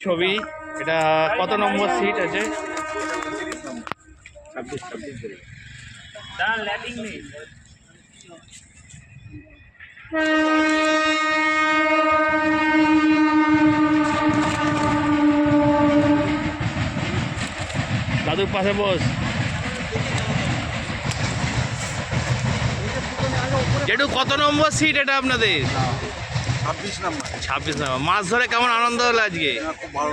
ছবি এটা কত নম্বর সিট আছে? দাদুর পাশে বস। জেঠু কত নম্বর সিট এটা আপনাদের? ছাব্বিশ নাম্বার। ছাব্বিশ নম্বর। মাছ ধরে কেমন আনন্দ হলো আজকে? খুব ভালো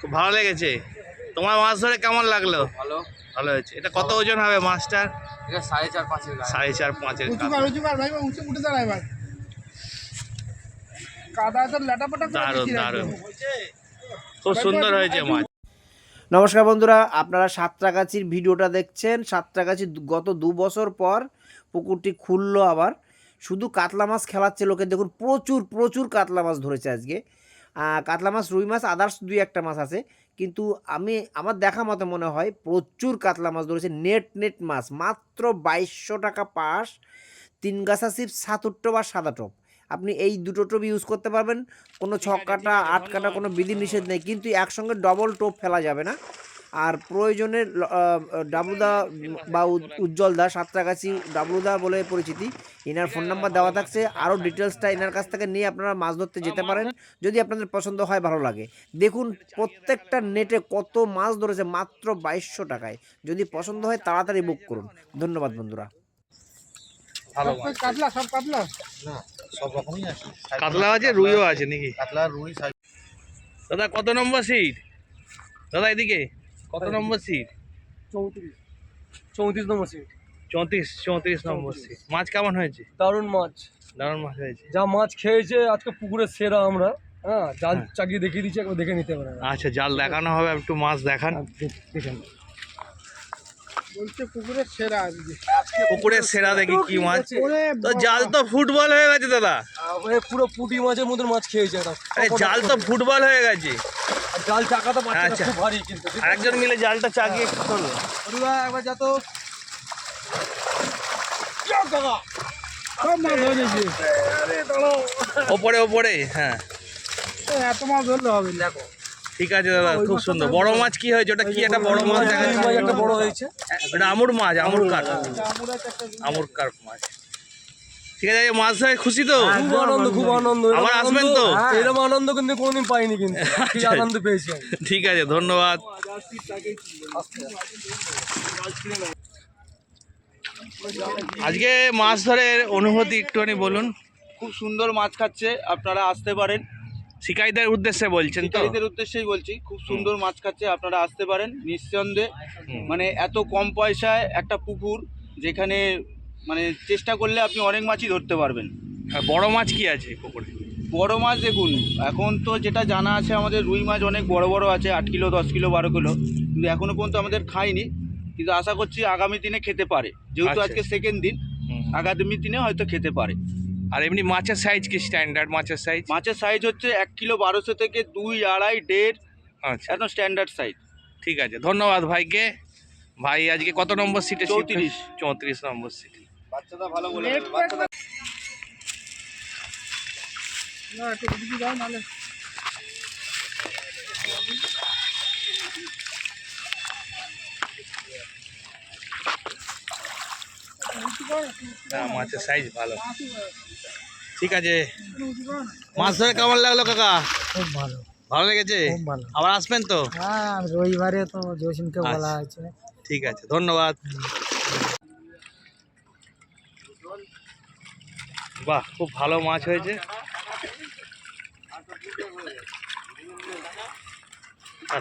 খুব ভালো লেগেছে? তোমার মাছ ধরে কেমন লাগল? ভালো। ভালো হয়েছে। এটা কত ওজন হবে মাছটার? সাড়ে চার পাঁচের সাড়ে চার পাঁচের খুব সুন্দর হয়েছে মাছ। নমস্কার বন্ধুরা আপনারা সাতটাগাছির ভিডিওটা দেখছেন। সাতটাগাছি গত দু বছর পর পুকুরটি খুললো আবার। শুধু কাতলা মাছ খেলাচ্ছে লোকে দেখুন প্রচুর প্রচুর কাতলা মাছ ধরেছে আজকে। কাতলা মাছ রুই মাছ আদার্স দুই একটা মাছ আছে। কিন্তু আমি আমার দেখা মতো মনে হয় প্রচুর কাতলা মাছ ধরেছে নেট নেট মাছ। মাত্র বাইশশো টাকা পাস তিন গাছা সিপ সাতুরটো বা সাদা টপ। আপনি এই দুটো টোপ ইউজ করতে পারবেন। কোনো ছক কাটা আট কাটা কোনো বিধি নিষেধ নেই। কিন্তু একসঙ্গে ডবল টোপ ফেলা যাবে না। আর প্রয়োজনে ডাবলুদা বা উজ- উজ্জ্বলদা সাতটাগাছি ডাবলুদা বলে পরিচিতি। এনার ফোন নাম্বার দেওয়া থাকছে। আরও ডিটেলসটা এনার কাছ থেকে নিয়ে আপনারা মাছ ধরতে যেতে পারেন। যদি আপনাদের পছন্দ হয় ভালো লাগে। দেখুন প্রত্যেকটা নেটে কত মাছ ধরেছে মাত্র বাইশশো টাকায়। যদি পছন্দ হয় তাড়াতাড়ি বুক করুন। ধন্যবাদ বন্ধুরা। ভালো কাতলা সব কাতলা? না সব রকমই আছে। কাতলা আছে রুইও আছে নাকি? কাতলা রুই দাদা কত নম্বর সিট দাদা এদিকে। কত নম্বর সিট চৌত্রিশ। চৌত্রিশ নম্বর সিট চৌত্রিশ চৌত্রিশ নম্বর সিট মাছ কেমন হয়েছে? দারুণ মাছ। দারুণ মাছ হয়েছে। যা মাছ খেয়েছে আজকে পুকুরে সেরা আমরা। হ্যাঁ জাল চাকিয়ে দেখিয়ে দিচ্ছি একবার দেখে নিতে পারেন। আচ্ছা জাল দেখানো হবে একটু মাছ দেখান। দেখেন। বলছে পুকুরের সেরা পুকুরের সেরা দেখি কি মাছ। তো জাল তো ফুটবল হয়ে গেছে দাদা। পুরো পুঁটি মাছের মতন মাছ খেয়েছে জাল তো ফুটবল হয়ে গেছে। জাল চাকাটা পাচ্ছে না, আচ্ছা। খুব ভারী কিন্তু আরেকজন মিলে জালটা একটু তোলো। একবার যা তো। ওপরে ওপরে হ্যাঁ। এত মাছ ধরলে হবে দেখো ঠিক আছে দাদা খুব সুন্দর। বড় মাছ কি হয়েছে? ওটা কি একটা বড় মাছ? দেখা একটা বড় হয়েছে। ওটা আমুর মাছ আমুর কাঠ। আমুর কাঠ মাছ। ঠিক আছে মাছ ধরে খুশি তো? খুব আনন্দ খুব আনন্দ। আবার আসবেন তো? হ্যাঁ, এরকম আনন্দ কিন্তু কোনোদিন পাইনি কিন্তু। কি আচ্ছা। আনন্দ পেয়েছি ঠিক আছে ধন্যবাদ। আজকে মাছ ধরে অনুভূতি একটুখানি বলুন। খুব সুন্দর মাছ খাচ্ছে আপনারা আসতে পারেন। শিকারীদের উদ্দেশ্যে বলছেন তো? শিকারীদের উদ্দেশ্যেই বলছি খুব সুন্দর মাছ খাচ্ছে আপনারা আসতে পারেন নিঃসন্দেহে। মানে এত কম পয়সায় একটা পুকুর যেখানে মানে চেষ্টা করলে আপনি অনেক মাছই ধরতে পারবেন। আর বড় মাছ কি আছে পুকুরে? বড় মাছ দেখুন এখন তো যেটা জানা আছে আমাদের রুই মাছ অনেক বড় বড় আছে আট কিলো দশ কিলো বারো কিলো। কিন্তু এখনও পর্যন্ত আমাদের খাইনি কিন্তু আশা করছি আগামী দিনে খেতে পারে। যেহেতু আচ্ছা। আজকে সেকেন্ড দিন আগামী দিনে হয়তো খেতে পারে। আর এমনি মাছের সাইজ কি স্ট্যান্ডার্ড মাছের সাইজ মাছের সাইজ হচ্ছে এক কিলো বারোশো থেকে দুই আড়াই দেড় আচ্ছা। একদম স্ট্যান্ডার্ড সাইজ ঠিক আছে ধন্যবাদ ভাইকে। ভাই আজকে কত নম্বর সিটে চৌত্রিশ। চৌত্রিশ নম্বর সিটে বাচ্চাটা ভালো বলে প্যাক না একটু যাও মাছের সাইজ ভালো। ঠিক আছে। মাছ ধরে কেমন লাগল কাকা? খুব ভালো। ভালো লেগেছে? আবার আসবেন তো? হ্যাঁ রবিবারে তো জসিমকে বলা আচ্ছা। হয়েছে। ঠিক আছে ধন্যবাদ। বাহ খুব ভালো মাছ হয়েছে।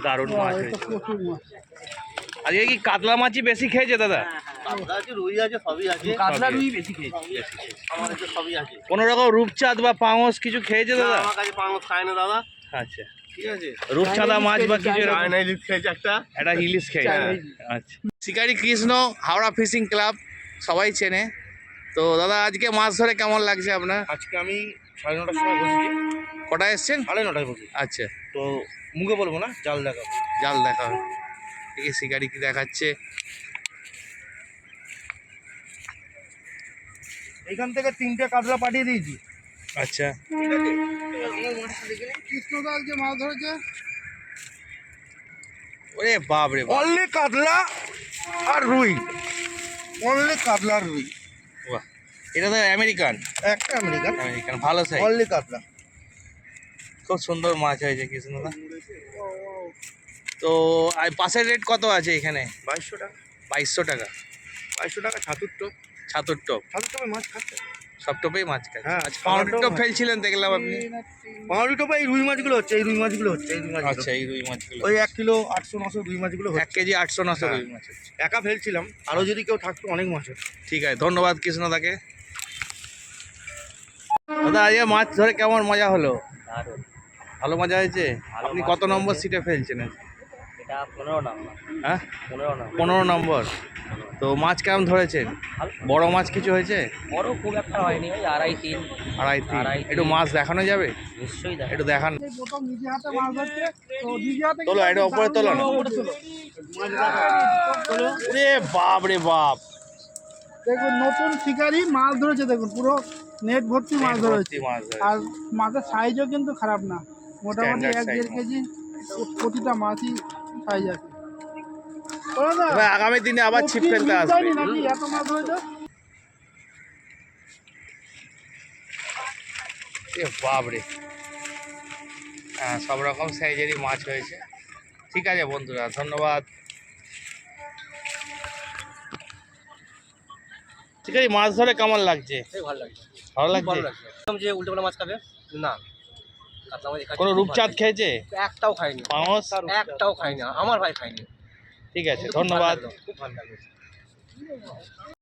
দারুণ মাছ হয়েছে। আজকে কি কাতলা মাছই বেশি খেয়েছে দাদা? কাতলা আছে রুই আছে সবই আছে। কাতলা রুই বেশি খেয়েছে। আমার কাছে সবই আছে। কোনো রকম রূপচাঁদ বা পাঙস কিছু খেয়েছে দাদা? পাঙস খায় না দাদা। আচ্ছা। ঠিক আছে। রূপচাঁদা মাছ বা কিছু একটা। ইলিশ খেয়েছে আচ্ছা। শিকারি কৃষ্ণ হাওড়া ফিশিং ক্লাব সবাই চেনে। তো দাদা আজকে মাছ ধরে কেমন লাগছে আপনার? আজকে আমি সাড়ে নটার সময় বসেছি। কটায় এসছেন? সাড়ে নটায় বসেছি। আচ্ছা। তো মুখে বলব না জাল দেখাবো জাল দেখা। হবে দেখি শিকারি কি দেখাচ্ছে? এখান থেকে তিনটে কাতলা পাঠিয়ে দিয়েছি। আচ্ছা। কৃষ্ণদাস যে মাছ ধরেছে ওরে বাপ। রে অনলি কাতলা আর রুই। অনলি কাতলা আর রুই। বাহ। এটা তো আমেরিকান। একটা আমেরিকান। আমেরিকান ভালো সাইজ অনলি কাতলা। খুব সুন্দর মাছ হয়েছে কৃষ্ণদা তো আর পাশের রেট কত আছে এখানে? বাইশশো টাকা। বাইশশো টাকা। বাইশশো টাকা ছাতুর টোপ। ছাতুর টপ। ছাতুর টোপে মাছ খাচ্ছে? সব টপেই মাছ খাচ্ছে। হ্যাঁ, আচ্ছা পাউরুটি টপ ফেলছিলেন দেখলাম আপনি। পাউরি টোপে এই রুই মাছগুলো হচ্ছে এই রুই মাছগুলো হচ্ছে এই রুই মাছগুলো। আচ্ছা এই রুই মাছগুলো ওই এক কিলো আটশো নশো রুই মাছগুলো এক কেজি আটশো নশো হ্যাঁ। রুই মাছ একা ফেলছিলাম আরও যদি কেউ থাকতো অনেক মাছ ঠিক আছে ধন্যবাদ কৃষ্ণদাকে। দাদা আজকে মাছ ধরে কেমন মজা হলো? ভালো মজা হয়েছে? আপনি কত নম্বর সিটে ফেলছেন এটা পনেরো নম্বর। হ্যাঁ? পনেরো নম্বর। পনেরো নম্বর। তো মাছ কেমন ধরেছেন বড় মাছ কিছু হয়েছে? বড় খুব একটা হয়নি ওই আড়াই তিন। আড়াই তিন। একটু মাছ দেখানো যাবে? নিশ্চয়ই একটু দেখান। এই প্রথম নিজে হাতে মাছ ধরছে তো নিজে হাতে তোলো, এটা উপরে তোলো না। রে বাপ রে বাপ। দেখুন নতুন শিকারি মাছ ধরেছে দেখুন পুরো নেট ভর্তি মাছ ধরেছে। মাছ আর মাছের সাইজও কিন্তু খারাপ না। মোটামুটি এক দেড় কেজি প্রতিটা মাছই সাইজ আছে। আগামী দিনে আবার ছিপ ফেলতে আসবে। বাপ হ্যাঁ সব রকম সাইজেরই মাছ হয়েছে। ঠিক আছে বন্ধুরা ধন্যবাদ। ঠিক আছে মাছ ধরে কেমন লাগছে? ভালো লাগছে। ভালো লাগছে? ভালো লাগছে। একদম যে উল্টো মাছ খাবে না। কোনো রূপচাঁদ খেয়েছে? একটাও খাইনি। একটাও খাইনি আমার ভাই খাইনি ঠিক আছে ধন্যবাদ।